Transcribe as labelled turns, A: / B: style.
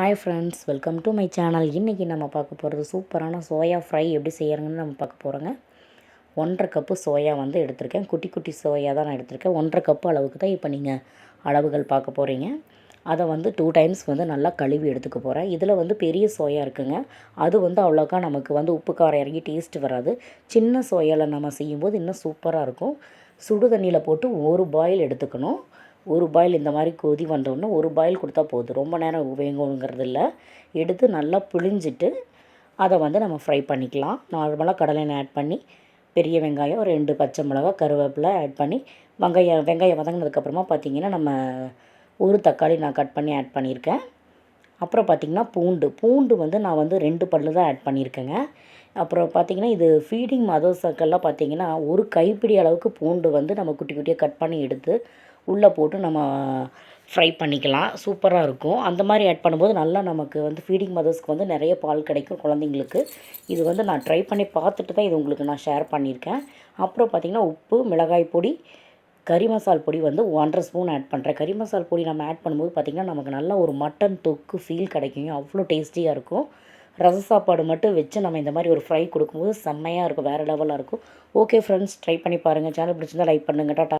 A: Hi friends welcome to my channel இன்றைக்கி நம்ம பார்க்க போகிறது சூப்பரான சோயா ஃப்ரை எப்படி செய்கிறாங்கன்னு நம்ம பார்க்க போகிறோங்க ஒன்றரை கப்பு சோயா வந்து எடுத்திருக்கேன். குட்டி குட்டி சோயா தான் நான் எடுத்திருக்கேன். ஒன்றரை கப்பு அளவுக்கு தான் இப்போ நீங்கள் அளவுகள் பார்க்க போகிறீங்க அதை வந்து டூ டைம்ஸ் வந்து நல்லா கழுவி எடுத்துக்க போகிறேன் இதில் வந்து பெரிய சோயா இருக்குங்க. அது வந்து அவ்வளோக்கா நமக்கு வந்து உப்பு காரம் இறங்கி டேஸ்ட் வராது. சின்ன சோயாவில் நம்ம செய்யும்போது இன்னும் சூப்பராக இருக்கும். சுடு தண்ணியில் போட்டு ஒரு பாயில் எடுத்துக்கணும். ஒரு பாயில் இந்த மாதிரி கொதி வந்தோடனே ஒரு பாயில் கொடுத்தா போதும். ரொம்ப நேரம் வேங்கணுங்கிறது இல்லை எடுத்து நல்லா புழிஞ்சிட்டு அதை வந்து நம்ம ஃப்ரை பண்ணிக்கலாம். நார்மலாக கடலை எண்ணெய் ஆட் பண்ணி பெரிய வெங்காயம் ரெண்டு பச்சை மிளகா கருவேப்பிலை ஆட் பண்ணி வெங்காயம் வெங்காயம் வதங்கினதுக்கப்புறமா பார்த்திங்கன்னா நம்ம ஒரு தக்காளி நான் கட் பண்ணி ஆட் பண்ணியிருக்கேன். அப்புறம் பார்த்திங்கன்னா பூண்டு. பூண்டு வந்து நான் வந்து ரெண்டு பல்லு தான் ஆட் பண்ணியிருக்கேங்க. அப்புறம் பார்த்திங்கன்னா இது ஃபீடிங் மதர்ஸுக்கெல்லாம் பார்த்திங்கன்னா ஒரு கைப்பிடி அளவுக்கு பூண்டு வந்து நம்ம குட்டி குட்டியாக கட் பண்ணி எடுத்து உள்ளே போட்டு நம்ம ஃப்ரை பண்ணிக்கலாம். சூப்பராக இருக்கும். அந்த மாதிரி ஆட் பண்ணும்போது நல்லா நமக்கு வந்து ஃபீடிங் மதர்ஸ்க்கு வந்து நிறைய பால் கிடைக்கும் குழந்தைங்களுக்கு. இது வந்து நான் ட்ரை பண்ணி பார்த்துட்டு தான் இது உங்களுக்கு நான் ஷேர் பண்ணியிருக்கேன். அப்புறம் பார்த்திங்கன்னா உப்பு மிளகாய் பொடி கறி மசால் பொடி வந்து ஒன்றரை ஸ்பூன் ஆட் பண்ணுறேன் கறி மசால் பொடி நம்ம ஆட் பண்ணும்போது பார்த்திங்கன்னா நமக்கு நல்ல ஒரு மட்டன் தொக்கு ஃபீல் கிடைக்கும். அவ்வளோ டேஸ்டியாக இருக்கும். ரச சாப்பாடு மட்டும் வச்சு நம்ம இந்த மாதிரி ஒரு ஃப்ரை கொடுக்கும்போது செம்மையாக இருக்கும். வேறு லெவலாக இருக்கும். ஓகே ஃப்ரெண்ட்ஸ் ட்ரை பண்ணி பாருங்கள் சேனல் பிடிச்சிருந்தா லைக் பண்ணுங்கள் டாட்டா.